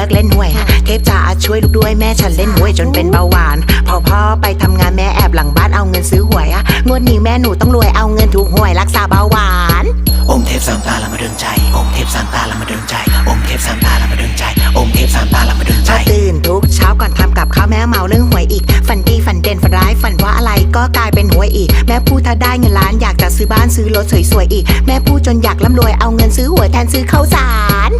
ลิกเล่นหวย เทพจ๋าช่วยลูกด้วยแม่ฉันเล่นหวยจนเป็นเบาหวาน พอพ่อไปทำงานแม่แอบหลังบ้านเอาเงินซื้อหวยอะงวดนี้แม่หนูต้องรวยเอาเงินถูกหวยรักษาเบาหวาน องค์เทพสามตาละมาดนใจ องค์เทพสามตาละมาดนใจ องค์เทพสามตาละมาดนใจ องค์เทพสามตาละมาดนพใจอตื่นทุกเช้าก่อนทำกับข้าวแม่เมาเรื่องหวยอีก ฝันดีฝันเด่นฝันร้ายฝันว่าอะไรก็กลายเป็นหวยอีก แม่พูดถ้าได้เงินล้านอยากจะซื้อบ้านซื้อรถสวยๆอีก แม่พูดจนอยากร่ำรวยเอาเงินซื้อหวยแทนซื้อข้าวสาร